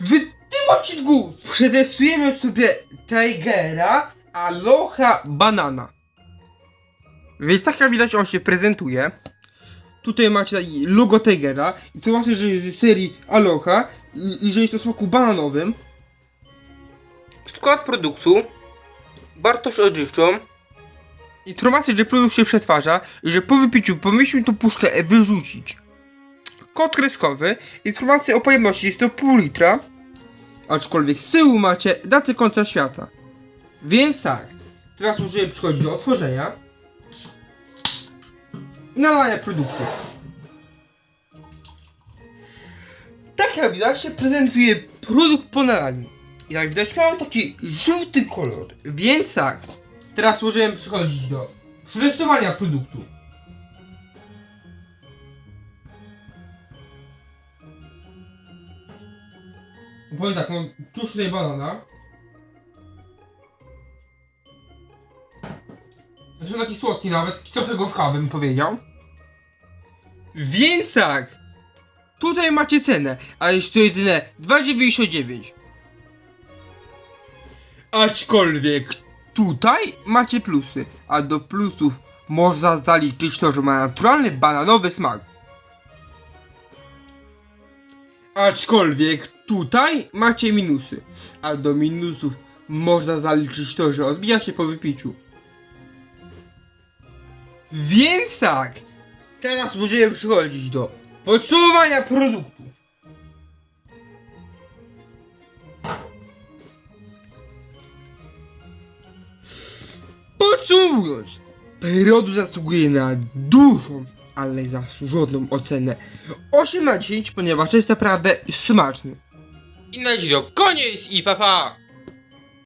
W tym odcinku przetestujemy sobie Tigera Aloha Banana. Więc tak jak widać on się prezentuje. Tutaj macie logo Tigera i to właśnie, że jest z serii Aloha i, i że jest to smaku bananowym. Skład produktu. Wartość odżywczą. Informacja, że produkt się przetwarza i że po wypiciu powinniśmy tą puszkę wyrzucić. Kod kreskowy. Informacja o pojemności jest to pół litra. Aczkolwiek z tyłu macie datę końca świata. Więc tak. Teraz możemy przychodzić do otworzenia. I nalania produktu. Tak jak widać się prezentuje produkt po nalaniu. Jak widać ma on taki żółty kolor. Więc tak. Teraz możemy przychodzić do przetestowania produktu. Powiem tak, no czuć tutaj banana. Jest on taki słodki nawet, taki trochę gorzkawy bym powiedział. Więc tak, tutaj macie cenę, a jest to jedyne 2,99. Aczkolwiek tutaj macie plusy, a do plusów można zaliczyć to, że ma naturalny bananowy smak. Aczkolwiek tutaj macie minusy, a do minusów można zaliczyć to, że odbija się po wypiciu. Więc tak, teraz możemy przechodzić do podsumowania produktu. Podsumowując, Periodu zasługuje na dużą, ale zasłużoną ocenę 8 na 10, ponieważ jest naprawdę smaczny. I na dziś to koniec i papa! Pa.